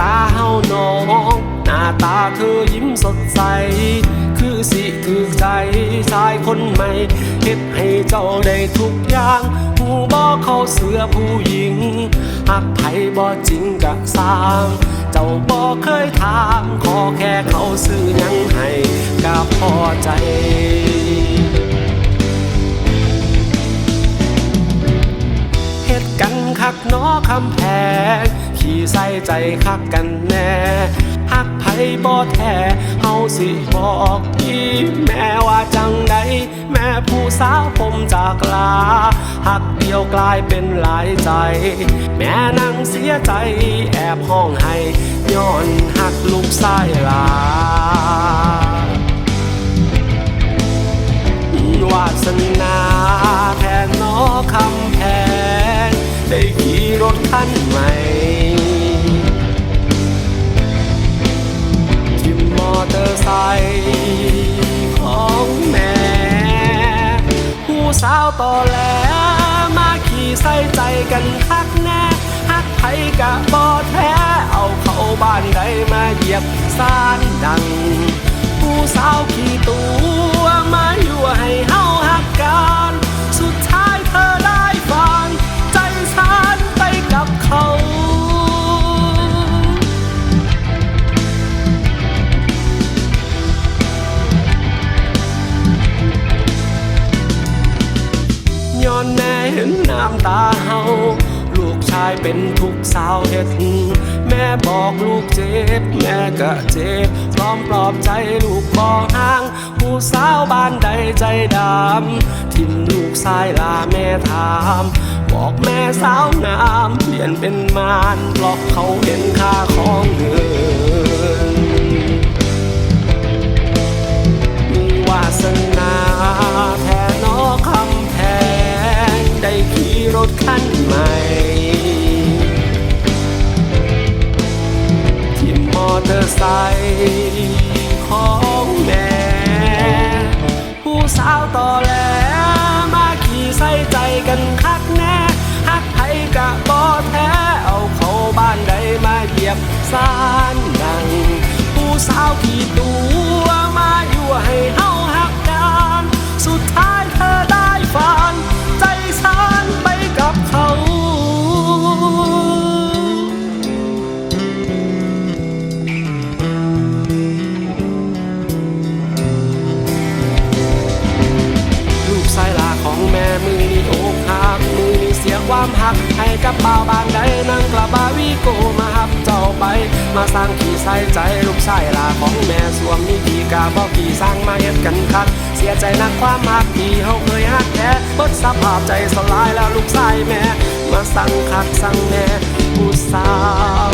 ตาเฮาน้อง หน้าตาเธอยิ้มสดใส คือสิคือใจชายคนใหม่เฮ็ดให้เจ้าได้ทุกอย่างผู้บ่เข้าเสือผู้หญิงหักไผบ่จริงกะสร้าง เจ้าบ่เคยถาม ขอแค่เขาซื้อยังให้ก็พอใจ ใส่ใจคักกันแน่หักไผบ่แท้เฮาสิบอกพี่แม่ว่าจังใดแม่ผู้สาวผมจากลาหักเดียวกลายเป็นหลายใจ แม่นั่งเสียใจแอบห้องให้ย้อนหักลูกชายลา แลมาขี่ใส่ใจกันฮักแน่ฮักไผกะบอแท้ เอาเข้าบ้านได้มาเหยียบสานดัง นน้ำตาเฮาลูกชายเป็นทุกสาวเฮ็ด แม่บอกลูกเจ็บ แม่ก็เจ็บพร้อมปลอบใจลูกบ่ห่าง ผู้สาวบ้านใดใจดำทิมลูกชายลาแม่ถามบอกแม่สาวงามเปลี่ยนเป็นมารเพราะเขาเห็นค่าของเงิน เตอร์ไซค์ของแม่ ผู้สาวต่อแหลมาขี่ใส่ใจกันคักแน่ฮักไผกะบอแท้เอาเขาบ้านใดมาเหยียบสานนัง ผู้สาวขี่ตู ความหัก ให้กับบ่าวบางใดนั่งกระบาวีโกมาหับเจ้าไป มาสร้างขี่ใส่ใจลูกชายลาของแม่สวมมีดีกาบอกขี่สร้างมาเฮ็ดกันคัก เสียใจนักความหักที่เฮาเคยหักแท้บดสภาพใจสลายแล้วลูกชายแม่ มาสั่งคักสั่งแน่ผู้สาว